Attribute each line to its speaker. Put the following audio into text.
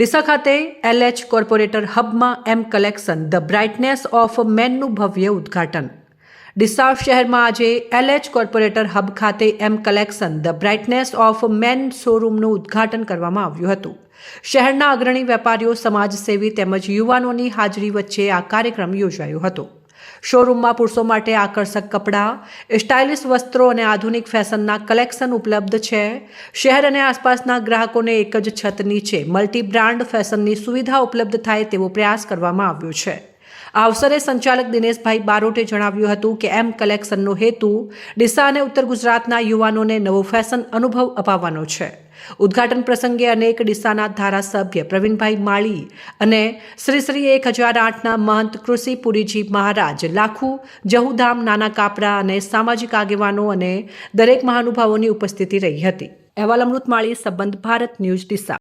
Speaker 1: ડીસા ખાતે LH corporate હબમાં M collection the brightness of મેનનું ભવ્ય ઉદ્ઘાટન. ડીસા શહેરમાં આજે એલએચ કોર્પોરેટર હબ ખાતે M collection the brightness of man શોરૂમનું ઉદ્ઘાટન કરવામાં આવ્યું હતું. શહેરના અગ્રણી વેપારીઓ, સમાજસેવી તેમજ યુવાનોની હાજરી વચ્ચે આ કાર્યક્રમ યોજાયો હતો. શોરૂમમાં પુરુષો માટે આકર્ષક કપડાં, સ્ટાઇલિશ વસ્ત્રો અને આધુનિક ફેશનના કલેક્શન ઉપલબ્ધ છે. શહેર અને આસપાસના ગ્રાહકોને એક જ છત નીચે મલ્ટી બ્રાન્ડ ફેશનની સુવિધા ઉપલબ્ધ થાય તેવો પ્રયાસ કરવામાં આવ્યો છે. આ અવસરે સંચાલક દિનેશભાઈ બારોટે જણાવ્યું હતું કે એમ કલેક્શનનો હેતુ ડીસા અને ઉત્તર ગુજરાતના યુવાનોને નવો ફેશન અનુભવ અપાવવાનો છે. ઉદ્ઘાટન પ્રસંગે અનેક ડીસાના ધારાસભ્ય પ્રવીણભાઈ માળી અને શ્રી શ્રી એક હજાર આઠના મહંત કૃષિપુરીજી મહારાજ, લાખુ, જહુધામ, નાના કાપરા અને સામાજિક આગેવાનો અને દરેક મહાનુભાવોની ઉપસ્થિતિ રહી હતી. અહેવાલ અમૃત માળી, સંબંધ ભારત ન્યૂઝ ડીસા.